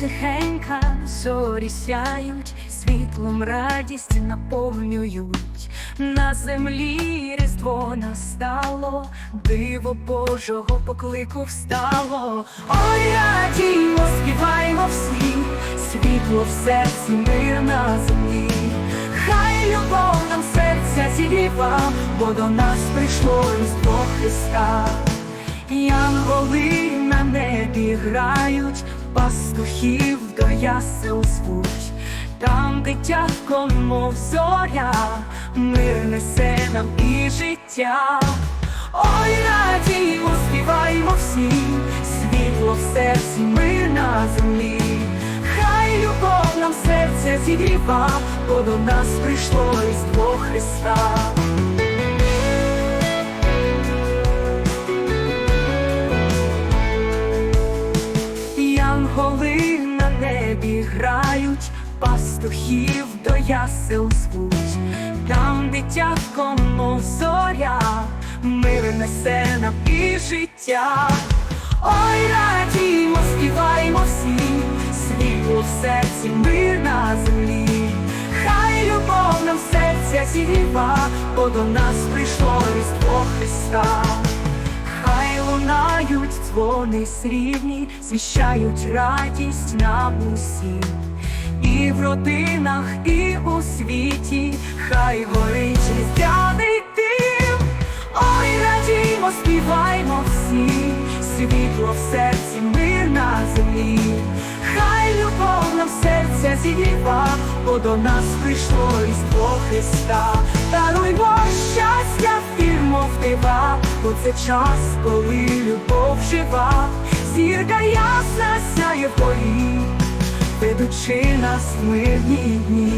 тихенька, зорі сяють, світлом радість наповнюють. На землі різдво настало, диво Божого поклику встало. Ой, радімо, співаймо всі, світло в серці, мир на землі. Хай любов нам серця зігріва, бо до нас прийшло різдво Христа. Янголи на небі грають, пастухів до ясел звуть. Там дитятко, мов зоря, мир несе нам і життя. Ой, радімо, співаймо всі, світло в серці, мир на землі. Хай любов нам серце зігріва, бо до нас прийшло різдво Христа. Янголи на небі грають, пастухів до ясел звуть, там дитятко, зоря, мир несе нам і життя. Ой, радімо, співаймо всі, світло в серці, мир на землі. Хай любов нам серця зігріва, бо до нас прийшло різдво Христа. Лунають дзвони срібні, звіщають радість нам усім. І в родинах, і у світі, хай горить різдвяний дим. Ой, радімо, співаймо всі, світло в серці, мир на землі. Хай любов нам серця зігріва, бо до нас прийшло різдво Христа. Даруймо щастя, вірмо в дива, бо це час, коли любов жива, зірка ясна сяє в полі, ведучи нас в мирні дні.